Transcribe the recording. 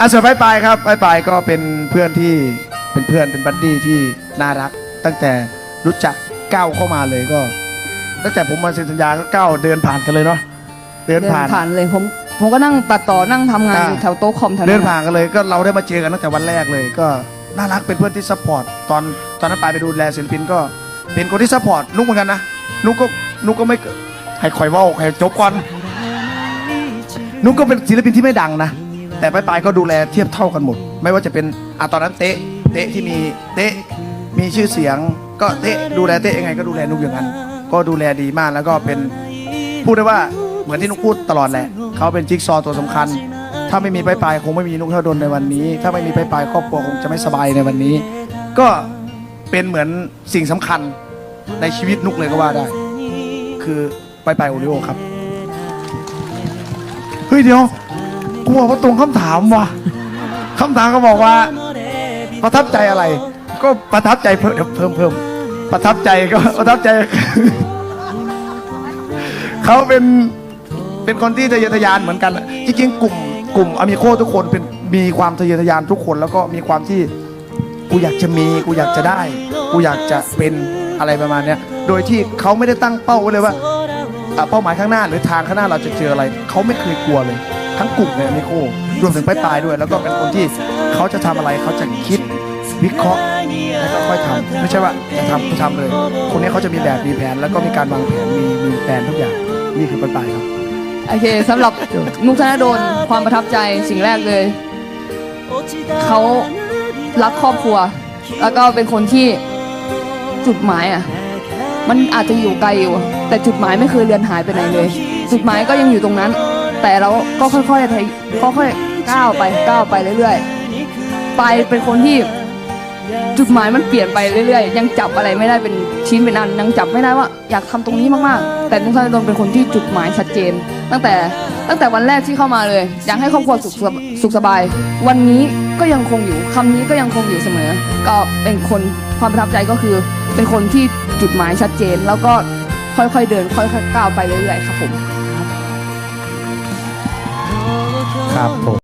อะส่วนปลายปลายครับปลายปลายก็เป็นเพื่อนที่เป็นเพื่อนเป็นบัดดี้ที่น่ารัก ตั้งแต่รู้จักก้าวเข้ามาเลยก็ ตั้งแต่ผมมาเซ็นสัญญาก็ก้าวเดินผ่านกันเลยเนาะเดินเดินผ่าน ผ่านเลยผมผมก็นั่งตัดต่อนั่งทำงานอ่า อยู่แถวโต๊ะคอมแถวเดินั้นนผ่านกันเลยก็เราได้มาเจอกันตั้งแต่วันแรกเลยก็น่ารักเป็นเพื่อนที่ซัพพอร์ตตอนตอนนั้นปายไปดูแลศิลปินก็เป็นคนที่ซัพพอร์ตนุกเหมือนกันนะนุกก็นุกก็ไม่ให้คอยเว่าให้จบก่อนนุกก็เป็นศิลปินที่ไม่ดังนะ แต่ปลายปายก็ดูแลเทียบเท่ากันหมด ไม่ว่าจะเป็นอะตอนนั้นเตะเตะที่มีเตะมีชื่อเสียง ก็เตะดูแลเตะยังไงก็ดูแลนุกอย่างนั้น ก็ดูแลดีมากแล้วก็เป็นพูดได้ว่าเหมือนที่นุกพูดตลอดแหละเขาเป็นจิ๊กซอว์ตัวสำคัญ ถ้าไม่มีปลายปลายคงไม่มีนุกเท่าดนในวันนี้ ถ้าไม่มีปลายปลายครอบครัวคงจะไม่สบายในวันนี้ ก็เป็นเหมือนสิ่งสำคัญในชีวิตนุกเลยก็ว่าได้ คือปลายปลายโอริโอครับเฮ้ยเดี๋ยว กลัวว่าตรงคำถามว่ะคำถามก็บอกว่า ประทับใจอะไร ก็ประทับใจเพิ่มเพิ่มเพิ่มประทับใจก็ประทับใจ เขาเป็นเป็นคนที่ทะเยอทะยานเหมือนกัน จริงๆ กลุ่มกลุ่มอเมโคทุกคนเป็นมีความทะเยอทะยานทุกคน แล้วก็มีความที่กูอยากจะมีกูอยากจะได้ กูอยากจะเป็นอะไรประมาณเนี้ยโดยที่เขาไม่ได้ตั้งเป้าไว้เลยว่าเป้าหมายข้างหน้าหรือทางข้างหน้าเราจะเจออะไร เขาไม่เคยกลัวเลย ทั้งกลุ่มเลยอเมโครวมถึงปลายด้วย แล้วก็เป็นคนที่เขาจะทำอะไรเขาจะคิดวิเคราะห์แล้วก็ค่อยทำไม่ใช่ว่าจะทำก็ทำเลย คนนี้เขาจะมีแบบมีแผน แล้วก็มีการวางแผนมีมีแผนทุกอย่างนี่คือปลายครับโอเคสำหรับนุกธนดลความประทับใจสิ่งแรกเลย เขารักครอบครัว แล้วก็เป็นคนที่จุดหมายอะมันอาจจะอยู่ไกลอยู่ แต่จุดหมายไม่เคยเลือนหายไปไหนเลย จุดหมายก็ยังอยู่ตรงนั้น แต่เราก็ค่อยๆทยค่อยๆก้าวไปก้าวไปเรื่อยๆไปเป็นคนที่จุดหมายมันเปลี่ยนไปเรื่อยๆ ยังจับอะไรไม่ได้เป็นชิ้นเป็นอันยังจับไม่ได้ว่าอยากทำตรงนี้มากๆ แต่นุกธนดลเป็นคนที่จุดหมายชัดเจน ตั้งแต่ตั้งแต่วันแรกที่เข้ามาเลย อยากให้ครอบครัวสุขสบสุขสบาย วันนี้ก็ยังคงอยู่คำนี้ก็ยังคงอยู่เสมอ ก็เป็นคนความประทับใจก็คือ เป็นคนที่จุดหมายชัดเจน แล้วก็ค่อยๆเดิน ค่อยๆก้าวไปเรื่อยๆครับผม ครับผม